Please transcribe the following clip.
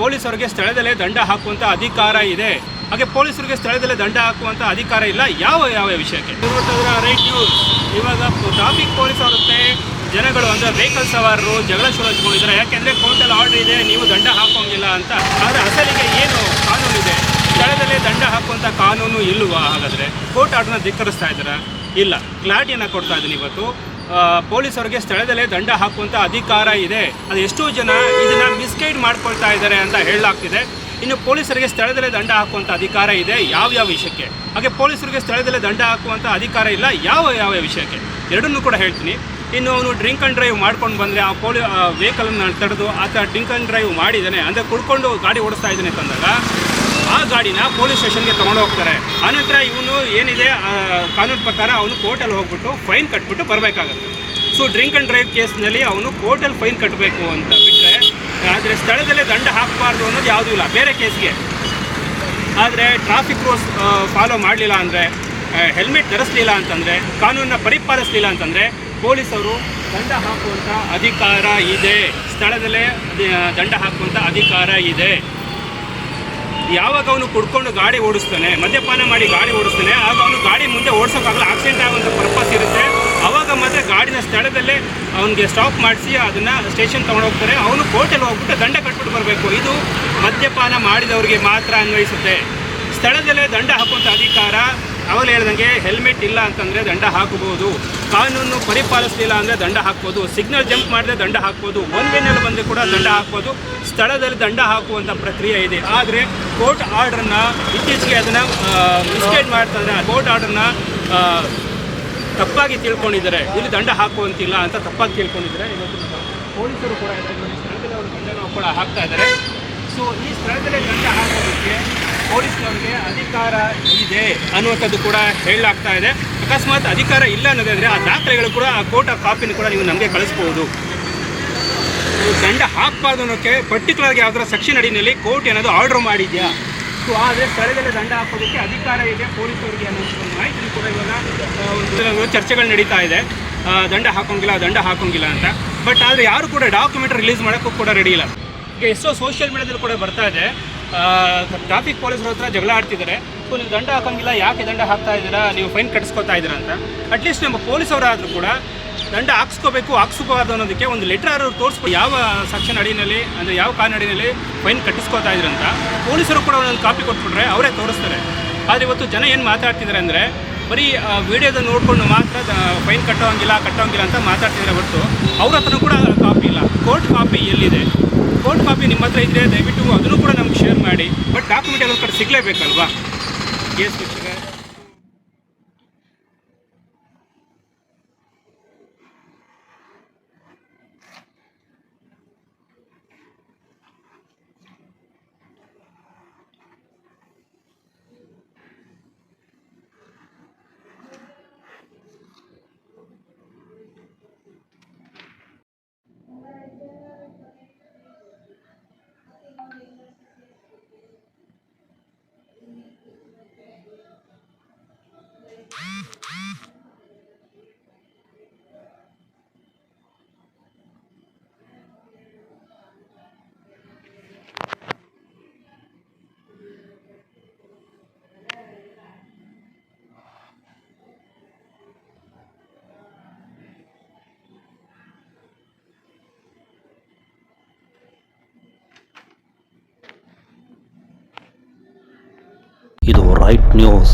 ಪೊಲೀಸರಿಗೆ ಸ್ಥಳದಲ್ಲೇ ದಂಡ ಹಾಕುವಂತ ಅಧಿಕಾರ ಇದೆ. ಹಾಗೆ ಪೊಲೀಸರಿಗೆ ಸ್ಥಳದಲ್ಲೇ ದಂಡ ಹಾಕುವಂತ ಅಧಿಕಾರ ಇಲ್ಲ. ಯಾವ ಯಾವ ವಿಷಯಕ್ಕೆ? Right news. ಇವಾಗ ಟ್ರಾಫಿಕ್ ಪೊಲೀಸ್ ಅವರುತ್ತೆ ಜನಗಳು, ಅಂದ್ರೆ ವೆಹಿಕಲ್ ಸವಾರರು, ಜಗಳ ಶುರು ಹಚ್ಕೊಂಡಿದ್ದಾರೆ ಯಾಕೆಂದ್ರೆ ಕೋರ್ಟಲ್ಲಿ ಆರ್ಡರ್ ಇದೆ, ನೀವು ದಂಡ ಹಾಕೋಂಗಿಲ್ಲ ಅಂತ. ಆದರೆ ಅಸಲಿಗೆ ಏನು ಕಾನೂನು ಇದೆ? ಸ್ಥಳದಲ್ಲೇ ದಂಡ ಹಾಕುವಂತ ಕಾನೂನು ಇಲ್ವಾ ಹಾಗಾದ್ರೆ? ಕೋರ್ಟ್ ಆರ್ಡರ್ನ ಧಿಕ್ಕರಿಸ್ತಾ ಇದ್ದಾರಾ? ಇಲ್ಲ. ಕ್ಲಾರಿಟಿಯನ್ನು ಕೊಡ್ತಾ ಇದ್ದೀನಿ ಇವತ್ತು. ಪೊಲೀಸರಿಗೆ ಸ್ಥಳದಲ್ಲೇ ದಂಡ ಹಾಕುವಂಥ ಅಧಿಕಾರ ಇದೆ. ಅದು ಎಷ್ಟೋ ಜನ ಇದನ್ನು ಮಿಸ್ಗೈಡ್ ಮಾಡ್ಕೊಳ್ತಾ ಇದ್ದಾರೆ ಅಂತ ಹೇಳಲಾಗ್ತಿದೆ. ಇನ್ನು ಪೊಲೀಸರಿಗೆ ಸ್ಥಳದಲ್ಲೇ ದಂಡ ಹಾಕುವಂಥ ಅಧಿಕಾರ ಇದೆ ಯಾವ ಯಾವ ವಿಷಯಕ್ಕೆ? ಹಾಗೆ ಪೊಲೀಸರಿಗೆ ಸ್ಥಳದಲ್ಲೇ ದಂಡ ಹಾಕುವಂಥ ಅಧಿಕಾರ ಇಲ್ಲ, ಯಾವ ಯಾವ ವಿಷಯಕ್ಕೆ? ಎರಡನ್ನೂ ಕೂಡ ಹೇಳ್ತೀನಿ. ಇನ್ನು ಅವನು ಡ್ರಿಂಕ್ ಅಂಡ್ ಡ್ರೈವ್ ಮಾಡ್ಕೊಂಡು ಬಂದರೆ ಆ ಪೊಲೀ ವೆಹಿಕಲನ್ನು ತಡೆದು ಆತ ಡ್ರಿಂಕ್ ಅಂಡ್ ಡ್ರೈವ್ ಮಾಡಿದ್ದಾನೆ. ಅಂದರೆ ಕುಡ್ಕೊಂಡು ಗಾಡಿ ಓಡಿಸ್ತಾ ಇದ್ದಾನೆ ತಂದಾಗ ಆ ಗಾಡಿನ ಪೊಲೀಸ್ ಸ್ಟೇಷನ್ಗೆ ತಗೊಂಡು ಹೋಗ್ತಾರೆ. ಆನಂತರ ಇವನು ಏನಿದೆ ಕಾನೂನು ಪ್ರಕಾರ ಅವನು ಕೋರ್ಟಲ್ಲಿ ಹೋಗ್ಬಿಟ್ಟು ಫೈನ್ ಕಟ್ಬಿಟ್ಟು ಬರಬೇಕಾಗತ್ತೆ. ಸೊ ಡ್ರಿಂಕ್ ಆ್ಯಂಡ್ ಡ್ರೈವ್ ಕೇಸ್ನಲ್ಲಿ ಅವನು ಕೋರ್ಟಲ್ಲಿ ಫೈನ್ ಕಟ್ಟಬೇಕು ಅಂತ ಬಿಟ್ಟರೆ ಆದರೆ ಸ್ಥಳದಲ್ಲೇ ದಂಡ ಹಾಕಬಾರ್ದು ಅನ್ನೋದು ಯಾವುದೂ ಇಲ್ಲ, ಬೇರೆ ಕೇಸ್ಗೆ. ಆದರೆ ಟ್ರಾಫಿಕ್ ರೂಲ್ಸ್ ಫಾಲೋ ಮಾಡಲಿಲ್ಲ ಅಂದರೆ ಹೆಲ್ಮೆಟ್ ಧರಿಸಲಿಲ್ಲ ಅಂತಂದರೆ ಕಾನೂನನ್ನ ಪರಿಪಾಲಿಸಲಿಲ್ಲ ಅಂತಂದರೆ, ಪೊಲೀಸರು ದಂಡ ಹಾಕುವಂಥ ಅಧಿಕಾರ ಇದೆ. ಸ್ಥಳದಲ್ಲೇ ದಂಡ ಹಾಕುವಂಥ ಅಧಿಕಾರ ಇದೆ. ಯಾವಾಗ ಅವನು ಕುಡ್ಕೊಂಡು ಗಾಡಿ ಓಡಿಸ್ತಾನೆ, ಮದ್ಯಪಾನ ಮಾಡಿ ಗಾಡಿ ಓಡಿಸ್ತಾನೆ, ಆಗ ಅವನು ಗಾಡಿ ಮುಂದೆ ಓಡಿಸೋಕ್ಕಾಗಲ್ಲ ಆಕ್ಸಿಡೆಂಟ್ ಆಗುವಂಥ ಪರ್ಪಸ್ ಇರುತ್ತೆ. ಅವಾಗ ಮಾತ್ರ ಗಾಡಿನ ಸ್ಥಳದಲ್ಲೇ ಅವನಿಗೆ ಸ್ಟಾಪ್ ಮಾಡಿಸಿ ಅದನ್ನು ಸ್ಟೇಷನ್ ಹೋಗ್ತಾರೆ. ಅವನು ಕೋರ್ಟಲ್ಲಿ ಹೋಗ್ಬಿಟ್ಟು ದಂಡ ಕಟ್ಬಿಟ್ಟು ಬರಬೇಕು. ಇದು ಮದ್ಯಪಾನ ಮಾಡಿದವರಿಗೆ ಮಾತ್ರ ಅನ್ವಯಿಸುತ್ತೆ. ಸ್ಥಳದಲ್ಲೇ ದಂಡ ಹಾಕುವಂಥ ಅಧಿಕಾರ ಅವಳು ಹೇಳ್ದಂಗೆ ಹೆಲ್ಮೆಟ್ ಇಲ್ಲ ಅಂತಂದರೆ ದಂಡ ಹಾಕಬಹುದು. ಕಾನೂನು ಪರಿಪಾಲಿಸಲಿಲ್ಲ ಅಂದರೆ ದಂಡ ಹಾಕ್ಬೋದು. ಸಿಗ್ನಲ್ ಜಂಪ್ ಮಾಡಿದ್ರೆ ದಂಡ ಹಾಕ್ಬೋದು. ಒನ್ ವೇನಲ್ಲಿ ಬಂದರೆ ಕೂಡ ದಂಡ ಹಾಕ್ಬೋದು. ಸ್ಥಳದಲ್ಲಿ ದಂಡ ಹಾಕುವಂಥ ಪ್ರಕ್ರಿಯೆ ಇದೆ. ಆದರೆ ಕೋರ್ಟ್ ಆರ್ಡ್ರನ್ನ ಇತ್ತೀಚೆಗೆ ಅದನ್ನು ಮಿಸ್ಟೇಟ್ ಮಾಡ್ತಾರೆ ಕೋರ್ಟ್ ಆರ್ಡ್ರನ್ನ ತಪ್ಪಾಗಿ ತಿಳ್ಕೊಂಡಿದ್ದಾರೆ. ಇಲ್ಲಿ ದಂಡ ಹಾಕುವಂತಿಲ್ಲ ಅಂತ ತಪ್ಪಾಗಿ ತಿಳ್ಕೊಂಡಿದ್ದಾರೆ. ಪೊಲೀಸರು ಕೂಡ ಸ್ಥಳದಲ್ಲಿ ಅವರು ದಂಡನ ಕೂಡ ಹಾಕ್ತಾ ಇದ್ದಾರೆ. ಸೊ ಈ ಸ್ಥಳದಲ್ಲಿ ದಂಡ ಹಾಕೋದಕ್ಕೆ ಪೊಲೀಸ್ನವ್ರಿಗೆ ಅಧಿಕಾರ ಇದೆ ಅನ್ನುವಂಥದ್ದು ಕೂಡ ಹೇಳಲಾಗ್ತಾ ಇದೆ. ಅಕಸ್ಮಾತ್ ಅಧಿಕಾರ ಇಲ್ಲ ಅನ್ನೋದಾದರೆ ಆ ದಾಖಲೆಗಳು ಕೂಡ ಆ ಕೋರ್ಟ್ ಕಾಪಿನ ಕೂಡ ನೀವು ನಮಗೆ ಕಳಿಸ್ಬೋದು ದಂಡ ಹಾಕಬಾರ್ದು ಅನ್ನೋಕ್ಕೆ ಪರ್ಟಿಕ್ಯುಲರ್ ಯಾವ್ದಾರ ಸೆಕ್ಷನ್ ಅಡಿನಲ್ಲಿ ಕೋರ್ಟ್ ಏನಾದರೂ ಆರ್ಡರ್ ಮಾಡಿದ್ಯಾ? ಸೊ ಆದರೆ ಸ್ಥಳದಲ್ಲೇ ದಂಡ ಹಾಕೋದಕ್ಕೆ ಅಧಿಕಾರ ಇದೆ ಪೊಲೀಸರಿಗೆ ಅನ್ನೋದು ಒಂದು ಮಾಹಿತಿ ಕೂಡ ಇವಾಗ ಒಂದು ಚರ್ಚೆಗಳು ನಡೀತಾ ಇದೆ. ದಂಡ ಹಾಕೋಂಗಿಲ್ಲ ದಂಡ ಹಾಕೋಂಗಿಲ್ಲ ಅಂತ. ಬಟ್ ಆದರೆ ಯಾರು ಕೂಡ ಡಾಕ್ಯುಮೆಂಟ್ ರಿಲೀಸ್ ಮಾಡೋಕ್ಕೂ ಕೂಡ ರೆಡಿ ಇಲ್ಲ. ಈಗ ಎಷ್ಟೋ ಸೋಷಿಯಲ್ ಮೀಡಿಯಾದಲ್ಲಿ ಕೂಡ ಬರ್ತಾ ಇದೆ. ಟ್ರಾಫಿಕ್ ಪೊಲೀಸರ ಹತ್ರ ಜಗಳ ಆಡ್ತಿದ್ದಾರೆ. ಸೊ ನೀವು ದಂಡ ಹಾಕೋಂಗಿಲ್ಲ, ಯಾಕೆ ದಂಡ ಹಾಕ್ತಾ ಇದ್ದೀರಾ? ನೀವು ಫೈನ್ ಕಟ್ಸ್ಕೊತಾ ಇದ್ದೀರಾ ಅಂತ. ಅಟ್ಲೀಸ್ಟ್ ನಮ್ಮ ಪೊಲೀಸವರಾದರೂ ಕೂಡ ದಂಡ ಹಾಕ್ಸ್ಕೋಬೇಕು, ಹಾಕ್ಸ್ಕೋಬಾರ್ದು ಅನ್ನೋದಕ್ಕೆ ಒಂದು ಲೆಟರ್ ಅವರು ತೋರಿಸ್ಬೋದು ಯಾವ ಸೆಕ್ಷನ್ ಅಡಿನಲ್ಲಿ, ಅಂದರೆ ಯಾವ ಕಾನೂನು ಅಡಿನಲ್ಲಿ ಫೈನ್ ಕಟ್ಟಿಸ್ಕೋತಾ ಇದ್ರು ಅಂತ. ಪೊಲೀಸರು ಕೂಡ ಒಂದೊಂದು ಕಾಪಿ ಕೊಟ್ಬಿಟ್ರೆ ಅವರೇ ತೋರಿಸ್ತಾರೆ. ಆದರೆ ಇವತ್ತು ಜನ ಏನು ಮಾತಾಡ್ತಿದ್ದಾರೆ ಅಂದರೆ, ಬರೀ ವಿಡಿಯೋದ ನೋಡಿಕೊಂಡು ಮಾತ್ರ ಫೈನ್ ಕಟ್ಟೋಂಗಿಲ್ಲ ಕಟ್ಟೋಂಗಿಲ್ಲ ಅಂತ ಮಾತಾಡ್ತಿದ್ದಾರೆ ಹೊರತು ಅವ್ರ ಹತ್ರನೂ ಕೂಡ ಕಾಪಿ ಇಲ್ಲ. ಕೋರ್ಟ್ ಕಾಪಿ ಎಲ್ಲಿದೆ? ಕೋರ್ಟ್ ಕಾಪಿ ನಿಮ್ಮ ಹತ್ರ ಇದ್ದರೆ ದಯವಿಟ್ಟು ಅದನ್ನು ಕೂಡ ನಮ್ಗೆ ಶೇರ್ ಮಾಡಿ. ಬಟ್ ಡಾಕ್ಯುಮೆಂಟ್ ಎಲ್ಲ ಕಡೆ ಸಿಗಲೇಬೇಕಲ್ವಾ? ಬಿಟ್ಟಿಗೆ ಇದು ರೈಟ್ ನ್ಯೂಸ್